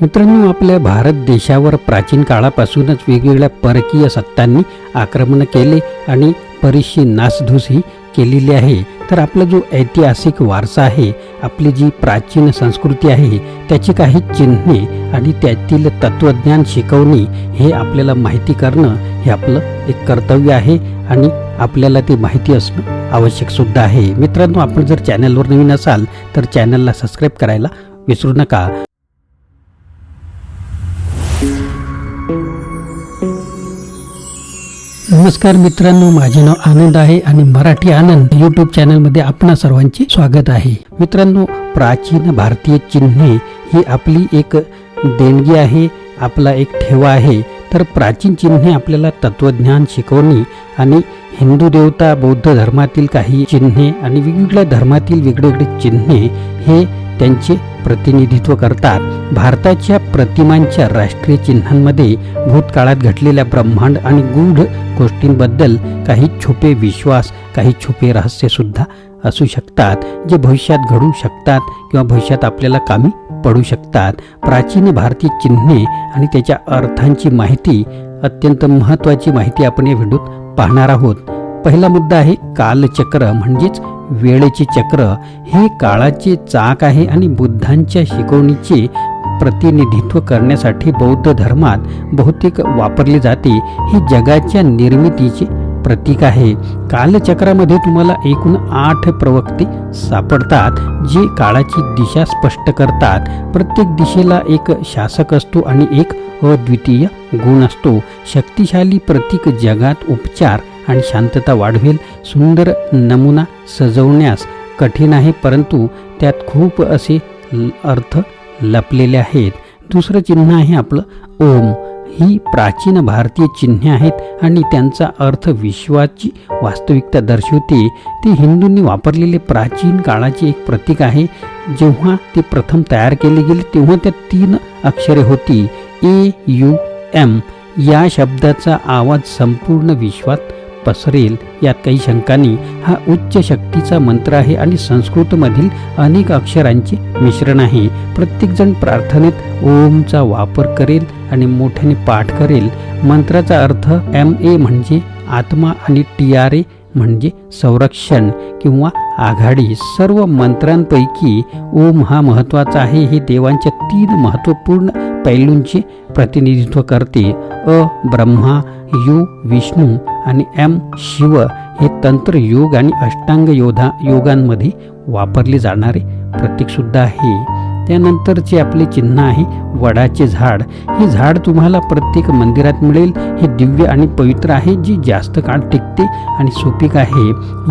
मित्रांनो आपल्या भारत देशावर प्राचीन काळापासूनच वेगवेगळ्या परकीय सत्तांनी आक्रमण केले आणि बरीचशी नासधूसही केलेली आहे. तर आपला जो ऐतिहासिक वारसा आहे आपली जी प्राचीन संस्कृती आहे त्याची काही चिन्हे आणि त्यातील तत्त्वज्ञान शिकवणी हे आपल्याला माहिती करणं हे आपलं एक कर्तव्य आहे आणि आपल्याला ते माहिती असणं आवश्यक सुद्धा आहे. मित्रांनो आपण जर चॅनलवर नवीन असाल तर चॅनलला सबस्क्राईब करायला विसरू नका. नमस्कार मित्रांनो माझे नाव आनंद आहे आणि मराठी आनंद यूट्यूब चॅनलमध्ये आपणा सर्वांचे स्वागत आहे. मित्रांनो प्राचीन भारतीय चिन्हे ही आपली एक देणगी आहे आपला एक ठेवा आहे. तर प्राचीन चिन्हे आपल्याला तत्वज्ञान शिकवणी आणि हिंदू देवता बौद्ध धर्मातील काही चिन्हे आणि वेगवेगळ्या धर्मातील वेगवेगळे चिन्हे हे त्यांचे प्रतिनिधित्व करतात. भारताच्या प्रतिमांच्या राष्ट्रीय चिन्हांमध्ये भूतकाळात घडलेल्या ब्रह्मांड आणि गूढ गोष्टींबद्दल काही छुपे विश्वास काही छुपे रहस्यसुद्धा असू शकतात जे भविष्यात घडू शकतात किंवा भविष्यात आपल्याला कामी पडू शकतात. प्राचीन भारतीय चिन्हे आणि त्याच्या अर्थांची माहिती अत्यंत महत्त्वाची माहिती आपण या व्हिडिओत पाहणार आहोत. पहिला मुद्दा आहे कालचक्र म्हणजेच वेळेचे चक्र हे काळाचे चाक आहे आणि बुद्धांच्या शिकवणीचे प्रतिनिधित्व करण्यासाठी बौद्ध धर्मात बहुतेक वापरले जाते. हे जगाच्या निर्मितीचे प्रतीक आहे. कालचक्रामध्ये तुम्हाला एकूण आठ प्रवक्ते सापडतात जे काळाची दिशा स्पष्ट करतात. प्रत्येक दिशेला एक शासक असतो आणि एक अद्वितीय गुण असतो. शक्तिशाली प्रतीक जगात उपचार आणि शांतता वाढवेल. सुंदर नमुना सजवण्यास कठीण आहे परंतु त्यात खूप असे ल- अर्थ लपलेले आहेत. दुसरं चिन्ह आहे आपलं ओम. ही प्राचीन भारतीय चिन्हे आहेत आणि त्यांचा अर्थ विश्वाची वास्तविकता दर्शवते. ते हिंदूंनी वापरलेले प्राचीन काळाचे एक प्रतीक आहे. जेव्हा ते प्रथम तयार केले गेले तेव्हा त्या तीन अक्षरे होती. A U M. या शब्दाचा आवाज संपूर्ण विश्वात पसरेल. यात काही शंकानी हा उच्च शक्तीचा मंत्र आहे आणि संस्कृतमधील अनेक अक्षरांचे मिश्रण आहे. प्रत्येकजण प्रार्थनेत ओमचा वापर करेल आणि मोठ्याने पाठ करेल. मंत्राचा अर्थ एम ए म्हणजे आत्मा आणि टी आर ए म्हणजे संरक्षण किंवा आघाडी. सर्व मंत्रांपैकी ओम हा महत्त्वाचा आहे. हे देवांच्या तीन महत्त्वपूर्ण पैलूंचे प्रतिनिधित्व करते. अ ब्रह्मा यू विष्णू आणि एम शिव हे तंत्र योग आणि अष्टांग योधा योगांमध्ये वापरले जाणारे प्रतीकसुद्धा आहे. त्यानंतरचे आपले चिन्ह आहे वडाचे झाड. हे झाड तुम्हाला प्रत्येक मंदिरात मिळेल. हे दिव्य आणि पवित्र आहे जी जास्त काळ टिकते आणि सुपीक आहे.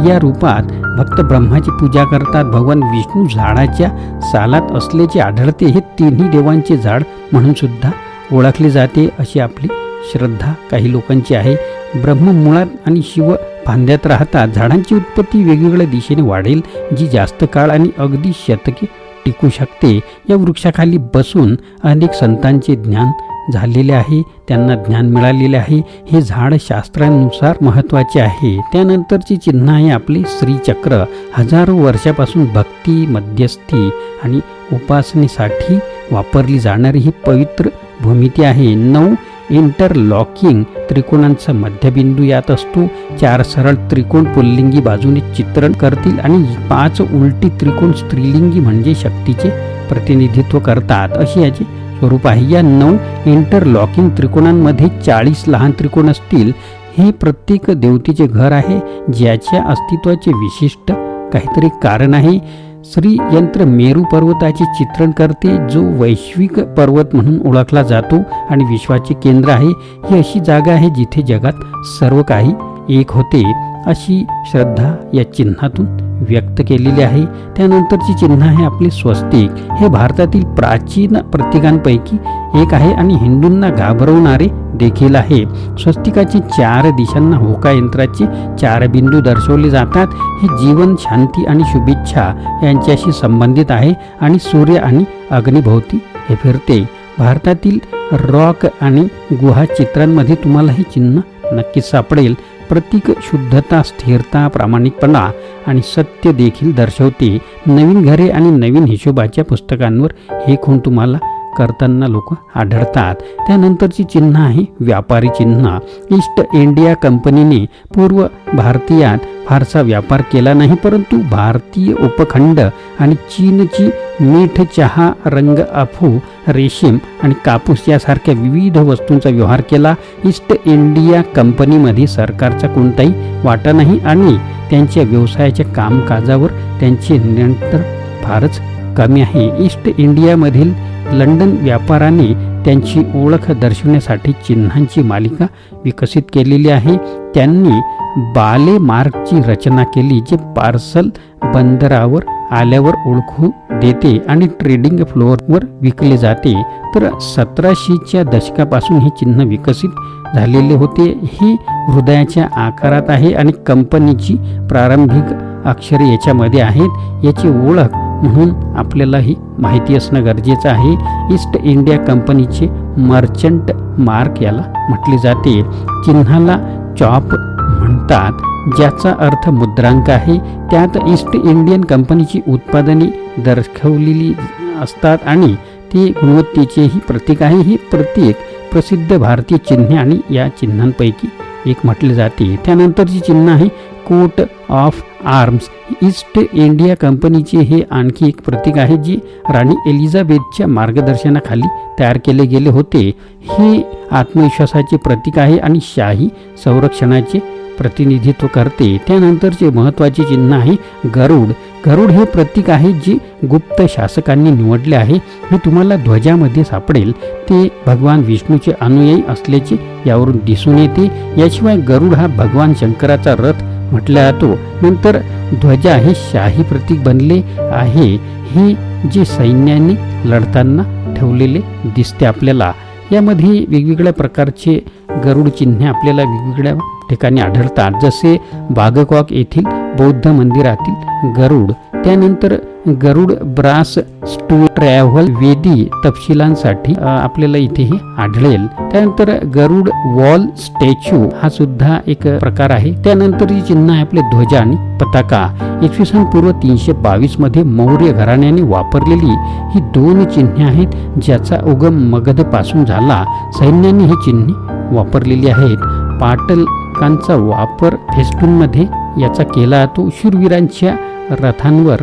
या रूपात भक्त ब्रह्माची पूजा करतात. भगवान विष्णू झाडाच्या सालात असल्याचे आढळते. हे तिन्ही देवांचे झाड म्हणून सुद्धा ओळखले जाते अशी आपली श्रद्धा काही लोकांची आहे. ब्रह्म मुळात आणि शिव फांद्यात राहतात. झाडांची उत्पत्ती वेगवेगळ्या दिशेने वाढेल जी जास्त काळ आणि अगदी शतके टिकू शकते. या वृक्षाखाली बसून अनेक संतांचे ज्ञान झालेले आहे. त्यांना ज्ञान मिळालेले आहे. हे झाड शास्त्रानुसार महत्त्वाचे आहे. त्यानंतरची चिन्ह आहे आपले श्रीचक्र. हजारो वर्षापासून भक्ती मध्यस्थी आणि उपासनेसाठी वापरली जाणारी ही पवित्र भूमिती आहे. नऊ इंटरलॉकिंग त्रिकोणांचा मध्यबिंदू यात असतो. चार सरळ त्रिकोण पुल्लिंगी बाजूने चित्रण करतील आणि पाच उलटी त्रिकोण स्त्रीलिंगी म्हणजे शक्तीचे प्रतिनिधित्व करतात. अशी याचे स्वरूप आहे. या नऊ इंटरलॉकिंग त्रिकोणांमध्ये चाळीस लहान त्रिकोण असतील. हे प्रत्येक देवतेचे घर आहे. ज्याच्या अस्तित्वाचे विशिष्ट काहीतरी कारण आहे. श्री यंत्र मेरू पर्वताचे चित्रण करते जो वैश्विक पर्वत म्हणून ओळखला जातो आणि विश्वाचे केंद्र आहे. ही अशी जागा आहे जिथे जगात सर्व काही एक होते अशी श्रद्धा या चिन्हातून व्यक्त केलेली आहे. त्यानंतरची चिन्ह आहे आपले स्वस्तिक. हे भारतातील प्राचीन प्रतीकांपैकी एक आहे आणि हिंदूंना घाबरवणारे देखील आहे. स्वस्तिकाचे चार दिशांना होका यंत्राचे चार बिंदू दर्शवले जातात. हे जीवन शांती आणि शुभेच्छा यांच्याशी संबंधित आहे आणि सूर्य आणि अग्निभोवती हे फिरते. भारतातील रॉक आणि गुहा चित्रांमध्ये तुम्हाला हे चिन्ह नक्कीच सापडेल. प्रतीक शुद्धता स्थिरता प्रामाणिकपणा आणि सत्य देखील दर्शवते. नवीन घरे आणि नवीन हिशोबाच्या पुस्तकांवर हे खूण तुम्हाला करताना लोक आढळतात. त्यानंतरची चिन्ह आहे व्यापारी चिन्ह. ईस्ट इंडिया कंपनीने पूर्व भारतीयात फारसा व्यापार केला नाही परंतु भारतीय उपखंड आणि चीनची मीठ चहा रंग अफू रेशीम आणि कापूस यासारख्या विविध वस्तूंचा व्यवहार केला. ईस्ट इंडिया कंपनीमध्ये सरकारचा कोणताही वाटा नाही आणि त्यांच्या व्यवसायाच्या कामकाजावर त्यांचे नियंत्रण फारच कमी आहे. ईस्ट इंडियामधील लंडन व्यापाराने त्यांची ओळख दर्शवण्यासाठी चिन्हांची मालिका विकसित केलेली आहे. त्यांनी बाले मार्गची रचना केली जे पार्सल बंदरावर आल्यावर ओळखू देते आणि ट्रेडिंग फ्लोअरवर विकले जाते. तर सतराशेच्या दशकापासून हे चिन्ह विकसित झालेले होते. ही हृदयाच्या आकारात आहे आणि कंपनीची प्रारंभिक अक्षरे याच्यामध्ये आहेत. याची ओळख म्हणून आपल्याला ही माहिती असणं गरजेचं आहे. ईस्ट इंडिया कंपनीचे मर्चंट मार्क याला म्हटले जाते. चिन्हाला चॉप म्हणतात ज्याचा अर्थ मुद्रांक आहे. त्यात ईस्ट इंडियन कंपनीची उत्पादने दर्शवलेली असतात आणि ती गुणवत्तेचेही प्रतीक आहे. हे प्रतीक प्रसिद्ध भारतीय चिन्हे आणि या चिन्हांपैकी एक म्हटले जाते. त्यानंतरची चिन्ह आहे. Coat of arms East India कंपनीचे हे आणखी एक प्रतीक आहे जी राणी एलिझाबेथच्या मार्गदर्शनाखाली तयार केले गेले होते. हे आत्मविश्वासाचे प्रतीक आहे आणि शाही संरक्षणाचे प्रतिनिधित्व करते. त्यानंतरचे महत्त्वाचे चिन्ह आहे गरुड. गरुड हे प्रतीक आहे जे गुप्त शासकांनी निवडले आहे. हे तुम्हाला ध्वजामध्ये सापडेल. ते भगवान विष्णूचे अनुयायी असल्याचे यावरून दिसून येते. याशिवाय गरुड हा भगवान शंकराचा रथ म्हटला जातो. नंतर ध्वजा हे शाही प्रतीक बनले आहे. हे जे सैन्याने लढताना ठेवलेले दिसते आपल्याला. यामध्ये वेगवेगळ्या प्रकारचे गरुड चिन्हे आपल्याला वेगवेगळ्या ठिकाणी आढळतात. जसे बागकॉक येथील बौद्ध मंदिरातील गरुड त्यानंतर गरुड ब्रास स्टू ट्रॅव्हल वेदी तपशिलांसाठी आपल्याला इथेही आढळेल. त्यानंतर गरुड वॉल स्टॅच्यू हा सुद्धा एक प्रकार आहे. त्यानंतर जी चिन्ह आहे आपले ध्वजा आणि पताका. इसवी सन पूर्व तीनशे बावीसमध्ये मौर्य घराण्याने वापरलेली ही दोन चिन्हे आहेत ज्याचा उगम मगधपासून झाला. सैन्याने ही चिन्हे वापरलेली आहेत. पाटलकांचा वापर फेस्टूनमध्ये याचा केला जातो. शूरवीरांच्या रथांवर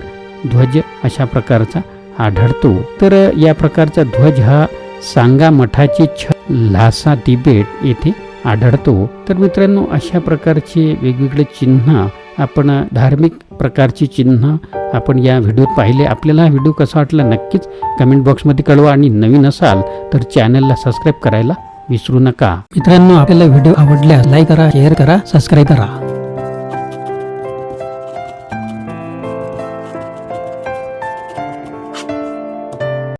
ध्वज अशा प्रकारचा आढळतो. तर या प्रकारचा ध्वज हा सांगा मठाची छ लासा तिबेट येथे आढळतो. तर मित्रांनो अशा प्रकारचे वेगवेगळे चिन्ह आपण धार्मिक प्रकारची चिन्ह आपण या व्हिडिओत पाहिले. आपल्याला हा व्हिडिओ कसा वाटला नक्कीच कमेंट बॉक्समध्ये कळवा आणि नवीन असाल तर चॅनलला सबस्क्राईब करायला विसरू नका. मित्रांनो आपल्याला व्हिडिओ आवडल्यास लाईक करा शेअर करा सबस्क्राईब करा.